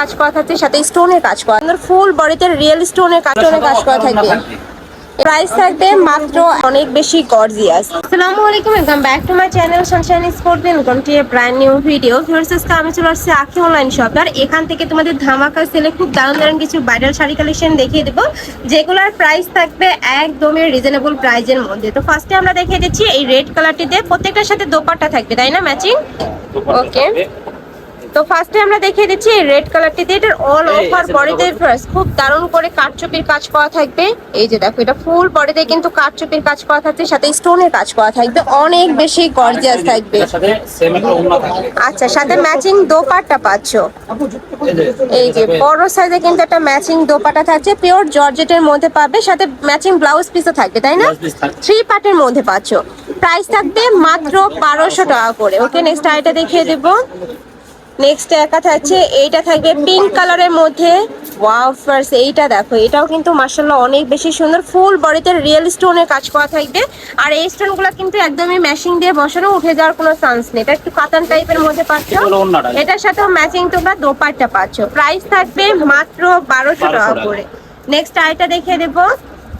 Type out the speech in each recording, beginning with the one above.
কাজ করা থাকছে সাথে স্টোনের কাজ করা ফুল বডিতে রিয়েল স্টোনের কাজ স্টোনের কাজ করা থাকবে। প্রাইস থাকবে মাত্র অনেক বেশি গর্জিয়াস আসসালামু আলাইকুম welcome back to my channel sunshine sport welcome to a brand new video viewers আজকে আমি চলে আসছি আখি অনলাইন শপ আর এখান থেকে তোমাদের ধামাকা সেলে খুব দারুণ দারুণ কিছু ব্রাইডাল শাড়ি কালেকশন দেখিয়ে দেবো। যেগুলোর প্রাইস থাকবে একদমই রিজনেবল প্রাইজের মধ্যে। তো ফার্স্টে আমরা দেখিয়ে দিচ্ছি এই রেড কালারটিতে প্রত্যেকটার সাথে দোপাট্টা থাকবে তাই না ম্যাচিং ওকে তো ফার্স্টে আমরা দেখিয়ে দিচ্ছি রেড কালারটিতে এটার অল ওভার বডিতে বড় খুব দারুণ করে কাঠচুপির কাজ করা থাকবে। এই যে দেখো এটা ফুল বডিতে কিন্তু কাঠচুপির কাজ করা থাকছে সাথে স্টোনের কাজ করা থাকবে। অনেক বেশি গর্জিয়াস থাকবে। সাথে সেম একটা ওড়না থাকবে। আচ্ছা সাথে ম্যাচিং দোপাট্টা পাচ্ছ। এই যে বড় সাইজে কিন্তু একটা ম্যাচিং দোপাট্টা থাকছে। পিওর জর্জেটের মধ্যে পাবে সাথে ম্যাচিং ব্লাউজ পিসও থাকবে তাই না। থ্রি পার্টের মধ্যে পাচ্ছ। প্রাইস থাকবে মাত্র বারোশো টাকা করে। ওকে নেক্সট আইটা দেখিয়ে দেবো। নেক্সট একা থাকছে এইটা থাকবে পিঙ্ক কালারের মধ্যে। ওয়াও ফার্স্ট এইটা দেখো এটাও কিন্তু মার্শাল্লাহ অনেক বেশি সুন্দর। ফুল বডিতে রিয়েল স্টোনের কাজ করা থাকবে। আর এই স্টোনগুলো কিন্তু একদমই ম্যাচিং দিয়ে বসানো উঠে যাওয়ার কোনো চান্স নেই। এটা একটু কাতান টাইপের মধ্যে পাচ্ছ। এটার সাথেও ম্যাচিং তোমরা দোপাট্টা পাচ্ছ। প্রাইস থাকবে মাত্র বারোশো টাকা টাকা। করে। নেক্সট আইটা দেখিয়ে দেবো।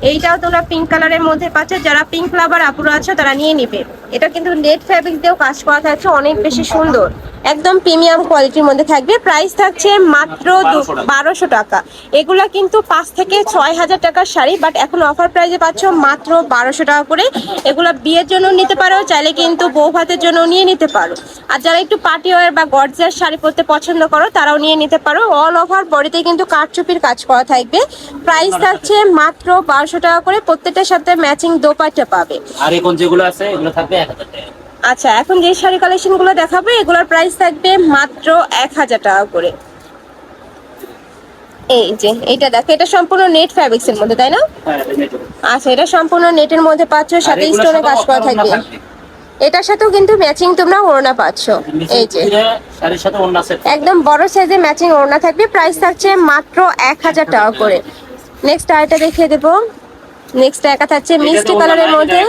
এইটাও তোমরা পিঙ্ক কালারের মধ্যে পাচ্ছ। যারা পিঙ্ক লাভার আপুরা আছো তারা নিয়ে নিবে। এটা কিন্তু নেট ফ্যাব্রিক দিয়েও কাজ করা থাকছে অনেক বেশি সুন্দর। একদম প্রিমিয়াম কোয়ালিটির মধ্যে থাকবে। প্রাইস থাকছে মাত্র 1200 বারোশো টাকা। এগুলা কিন্তু পাঁচ থেকে ছয় হাজার টাকার শাড়ি বাট এখন অফার প্রাইসে পাচ্ছ মাত্র বারোশো টাকা করে। এগুলা বিয়ের জন্য নিতে পারো চাইলে কিন্তু বউ ভাতের জন্য নিয়ে নিতে পারো। আর যারা একটু পার্টি ওয়ার বা গর্জার শাড়ি পরতে পছন্দ করো তারাও নিয়ে নিতে পারো। অল ওভার বডিতে কিন্তু কাঠচুপির কাজ করা থাকবে। প্রাইস থাকছে মাত্র বারোশো টাকা করে প্রত্যেকটার সাথে ম্যাচিং দোপাট্টা পাবে। আর এখন যেগুলো আছে এগুলো থাকবে এক হাজার টাকা। আচ্ছা এখন যে শাড়ি কালেকশনগুলো দেখাবে এগুলোর প্রাইস থাকবে মাত্র এক হাজার টাকা করে। এই যে এটা দেখো এটা সম্পূর্ণ নেট ফ্যাব্রিক্স এর মধ্যে তাই না? হ্যাঁ আচ্ছা এটা সম্পূর্ণ নেটের মধ্যে পাচ্ছ সাথে স্টোনে কাজ করা থাকবে। এটার সাথেও কিন্তু ম্যাচিং তোমরা ওড়না পাচ্ছ। এই যে। একদম বড় সাইজে ম্যাচিং ওড়না থাকবে প্রাইস থাকছে মাত্র এক হাজার টাকা করে। নেক্সট আরেকটা দেখিয়ে দেবো। নেক্সট একা থাকছে মিষ্টি কালারের মধ্যে।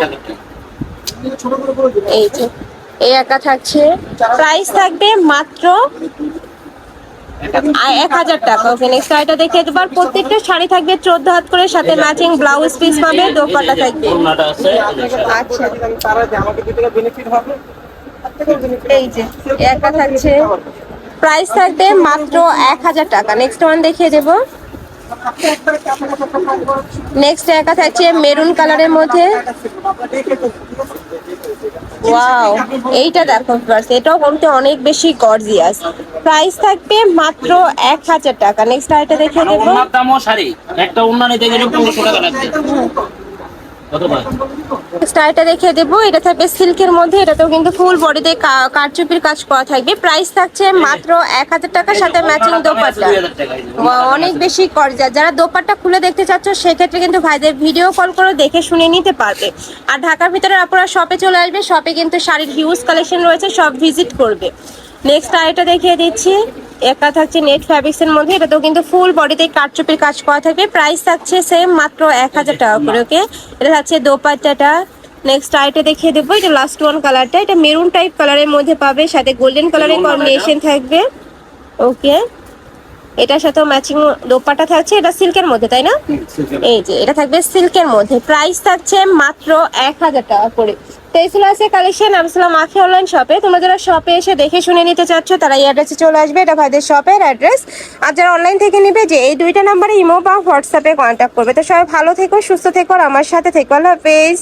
এই যে এই একা থাকছে। প্রাইস থাকবে মাত্র এক হাজার টাকা। ওকে নেক্সট আইটা দেখিয়ে দেবো। আর প্রত্যেকটা শাড়ি থাকবে চোদ্দ হাত করে সাথে ম্যাচিং ব্লাউজ পিস পাবে দোপাট্টা থাকবে। আচ্ছা। এই যে একা থাকছে। প্রাইস থাকবে মাত্র এক হাজার টাকা। নেক্সট ওয়ান দেখিয়ে দেবো। নেক্সট একা থাকছে মেরুন কালারের মধ্যে? ওয়াও এইটা দেখো এটাও বলতে অনেক বেশি গর্জিয়াস প্রাইস থাকবে মাত্র এক হাজার টাকা। নেক্সট আইটা দেখে নেব। দামও শাড়ি। একটা ওড়না নিতে গেলে টাকা লাগবে। কত ভাই নেক্সট আইটা দেখে দেবো। এটা থাকবে সিল্কের মধ্যে। এটাতেও কিন্তু ফুল বডিতে কারচুপির কাজ করা থাকবে। প্রাইস থাকছে মাত্র এক হাজার টাকার সাথে ম্যাচিং দোপাট্টা। অনেক বেশি গর্জিয়াস যারা দোপাট্টা খুলে দেখতে চাচ্ছ সেক্ষেত্রে কিন্তু ভাইদের ভিডিও কল করে দেখে শুনে নিতে পারবে। আর ঢাকার ভিতরে আপনারা শপে চলে আসবে। শপে কিন্তু শাড়ির হিউজ কালেকশন রয়েছে। সব ভিজিট করবে। নেক্সট আরেকটা দেখিয়ে দিচ্ছি। একা থাকছে নেট ফ্যাব্রিক্স এর মধ্যে। এটাতেও কিন্তু ফুল বডিতে কাঠচুপির কাজ করা থাকবে। প্রাইস থাকছে সেম মাত্র এক হাজার টাকা করে ওকে এটা থাকছে দোপাট্টাটা। নেক্সট আইটা দেখিয়ে দেবো। এটা লাস্ট ওয়ান কালারটা এটা মেরুন টাইপ কালারের মধ্যে পাবে। সাথে গোল্ডেন কালারের কম্বিনেশন থাকবে ওকে এটার সাথেও ম্যাচিং দোপাট্টা থাকছে। এটা সিল্কের মধ্যে তাই না? এই যে এটা থাকবে সিল্কের মধ্যে। প্রাইস থাকছে মাত্র এক হাজার টাকা করে। তো এই ছিল আছে কালেকশন আমি ছিলাম আখি অনলাইন শপে তোমরা যারা শপে এসে দেখে শুনে নিতে চাচ্ছ, তারা এই অ্যাড্রেসে চলে আসবে। এটা ভাইদের শপের অ্যাড্রেস আর যারা অনলাইন থেকে নিবে, যে এই দুইটা নাম্বারে ইমো বা হোয়াটসঅ্যাপে কন্ট্যাক্ট করবে। তো সবাই ভালো থেকো, সুস্থ থেকো আমার সাথে থেকো। আল্লাহ হাফেজ।